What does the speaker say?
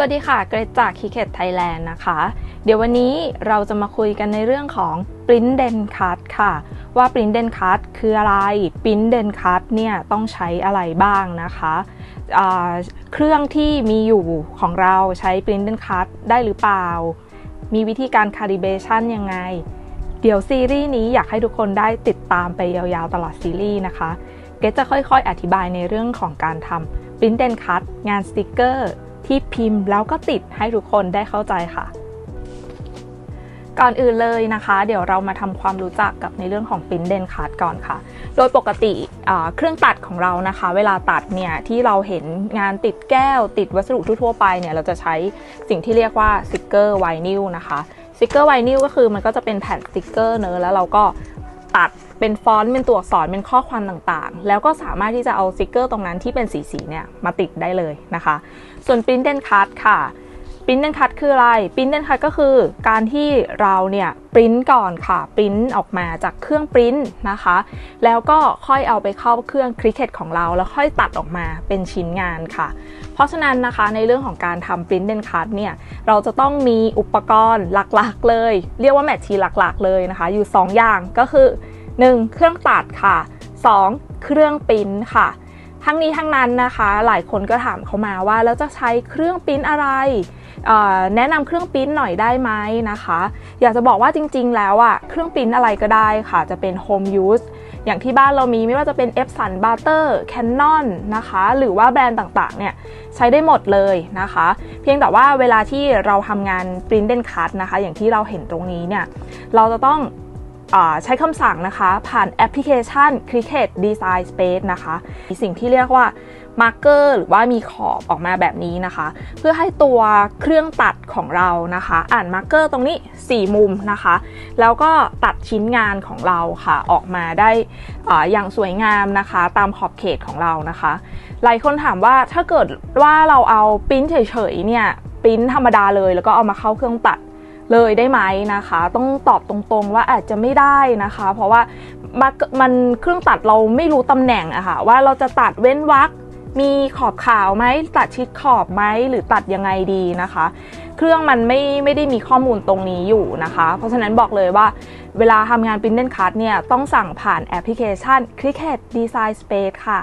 สวัสดีค่ะ เกรซจาก k i k e t Thailand นะคะ เดี๋ยววันนี้เราจะมาคุยกันในเรื่องของ Print Den Card ค่ะ ว่า Print Den Card คืออะไร Print Den Card เนี่ยต้องใช้อะไรบ้างนะคะเครื่องที่มีอยู่ของเราใช้ Print Den Card ได้หรือเปล่า มีวิธีการ calibration ยังไง เดี๋ยวซีรีส์นี้อยากให้ทุกคนได้ติดตามไปยาวๆตลอดซีรีส์นะคะ เกรซจะค่อยๆ อธิบายในเรื่องของการทำ Print Den Card งานสติกเกอร์ ที่พิมพ์แล้วก็ติดให้ทุกคนได้เข้าใจค่ะ ก่อนอื่นเลยนะคะ เดี๋ยวเรามาทำความรู้จักกับในเรื่องของ Print Den Card ก่อนค่ะ โดยปกติเครื่องตัดของเรานะคะ เวลาตัดเนี่ยที่เราเห็นงานติดแก้ว ติดวัสดุทั่วไปเนี่ยเราจะใช้สิ่งที่เรียกว่าสติกเกอร์ไวนิลนะคะสติกเกอร์ไวนิลก็คือมันก็จะเป็นแผ่นสติกเกอร์เนอะแล้วเราก็ตัด เป็นฟอนต์เป็นตัวอักษรเป็นข้อความต่างๆ แล้วก็สามารถที่จะเอาสติกเกอร์ตรงนั้นที่เป็นสีๆเนี่ยมาติดได้เลยนะคะ ส่วน Print Den Card ค่ะ Print Den Card คืออะไร Print Den Card ก็คือการที่เราเนี่ยปริ้นก่อนค่ะปริ้นออกมาจากเครื่องปริ้นนะคะ แล้วก็ค่อยเอาไปเข้าเครื่อง Cricut ของเรา แล้วค่อยตัดออกมาเป็นชิ้นงานค่ะ เพราะฉะนั้นนะคะในเรื่องของการทำ Print Den Card เนี่ยเราจะต้องมีอุปกรณ์หลักๆเลย เรียกว่าแมทชีหลักๆเลยนะคะ อยู่ 2 อย่างก็คือ 1. เครื่องตัดค่ะ 2. เครื่องปิ้นค่ะ ทั้งนี้ทั้งนั้นนะคะ หลายคนก็ถามเขามาว่าแล้วจะใช้เครื่องปิ้นอะไรแนะนำเครื่องปิ้นหน่อยได้ไหมนะคะ อยากจะบอกว่าจริงๆ แล้วอะเครื่องปิ้นอะไรก็ได้ค่ะ จะเป็น home use อย่างที่บ้านเรามีไม่ว่าจะเป็น Epson Butter Canon นะคะ หรือว่าแบรนด์ต่างๆ เนี่ยใช้ได้หมดเลยนะคะ เพียงแต่ว่าเวลาที่เราทำงาน Print Den Card นะคะ อย่างที่เราเห็นตรงนี้เนี่ย เราจะต้อง ใช้คำสั่งนะคะ ผ่านแอปพลิเคชัน Cricut Design Space นะคะมีสิ่งที่เรียกว่ามาร์เกอร์หรือว่ามีขอบออกมาแบบนี้นะคะ เพื่อให้ตัวเครื่องตัดของเรานะคะ อ่านมาร์เกอร์ตรงนี้ 4 มุมนะคะ แล้วก็ตัดชิ้นงานของเราค่ะ ออกมาได้อาอย่างสวยงามนะคะ ตามขอบเขตของเรานะคะ หลายคนถามว่าถ้าเกิดว่าเราเอาปริ้นเฉยๆเนี่ยปริ้นธรรมดาเลยแล้วก็เอามาเข้าเครื่องตัด เลยได้ไหมนะคะ ต้องตอบตรงๆว่าอาจจะไม่ได้นะคะ เพราะว่ามันมันเครื่องตัดเราไม่รู้ตำแหน่งอะค่ะว่าเราจะตัดเว้นวรรคมีขอบขาวไหมตัดชิดขอบไหมหรือตัดยังไงดีนะคะ เครื่องมันไม่ไม่ได้มีข้อมูลตรงนี้อยู่นะคะ เพราะฉะนั้นบอกเลยว่าเวลาทำงาน Print Den Card เนี่ยต้องสั่งผ่านแอปพลิเคชัน Cricut Design Space ค่ะ